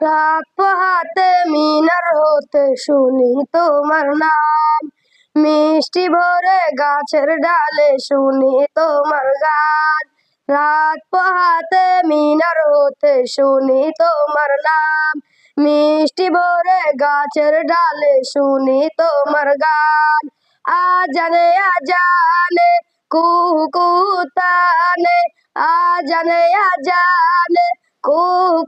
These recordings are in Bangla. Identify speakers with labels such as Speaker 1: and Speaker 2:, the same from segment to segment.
Speaker 1: রাত পোহাতে মিনার হতে শুনি তোমার নাম। মিষ্টি ভরে গাছের ডালে শুনি তোমার গান। রাত পোহাতে মিনার হতে শুনি তোমার নাম। মিষ্টি ভরে গাছের ডালে শুনি তোমার গান। আজানে আজানে কুহু কুহু তানে আজানে আজানে কুহু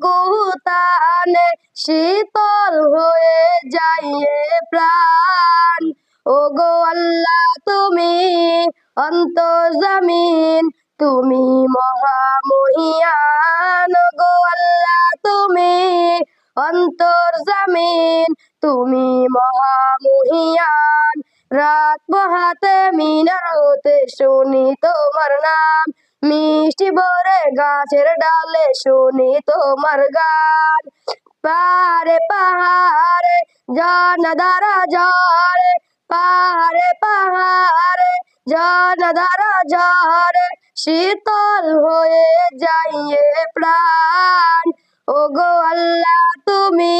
Speaker 1: তানে শীতল হয়ে যাইয়ে প্রাণ। ও গো আল্লাহ, তুমি অন্তর জমিন তুমি মহামহিয়ান। গো আল্লাহ, তুমি অন্তর জমিন তুমি মহামহিয়ান। রাত বহাতে মিনারতে, শুনি তোমার নাম। মিষ্টি ভরে গাছের ডালে, শুনি তোমার গান। পাহাড়ে পাহাড়ে জন দ্বারা জরে পাহাড়ে পাহাড়ে জন দ্বারা জরে শীতল হয়ে যাইয়ে প্রাণ। ও গো আল্লাহ, তুমি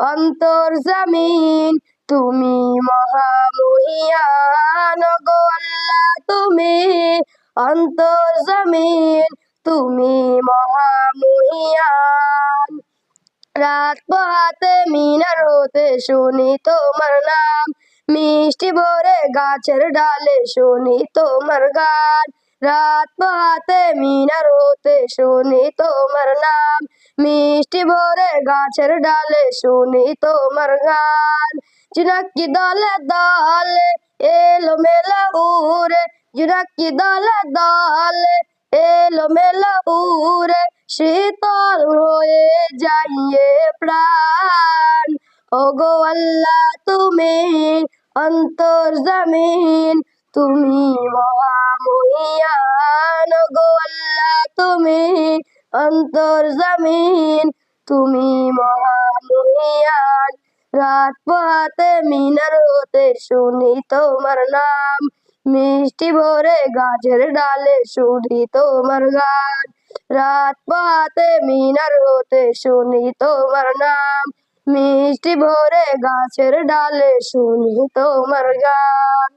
Speaker 1: অন্তর জমিন। তুমি মহামহিয়ান। গো আল্লাহ, তুমি অন্তর জমিন। তুমি মহামহিয়ান। রাত পোহাতে মিনার হতে শুনি তোমার নাম। মিষ্টি ভরে গাছের ডালে শুনি তোমার গান। রাত পোহাতে মিনার হতে শুনি তোমার নাম। মিষ্টি ভরে গাছের ডালে শুনি তোমার গান। জুনাকি দলে দলে এলো মেলা উড়ে। জুনাকি দলে দলে এলো মেলা উড়ে। শীতল হয়ে যাইয়ে প্রাণ। ও গো আল্লাহ, তুমি অন্তর জমিন, তুমি মহামহিয়ান। ও গো আল্লাহ, তুমি অন্তর জমিন, তুমি মহামহিয়ান। রাত পোহাতে মিনার হতে শুনি তোমার নাম। মিষ্টি ভরে গাছের ডালে শুনি তোমার গান। রাত পাতে মিনার হতে শুনি তোমার নাম। মিষ্টি ভরে গাছের ডালে শুনি তোমার গান।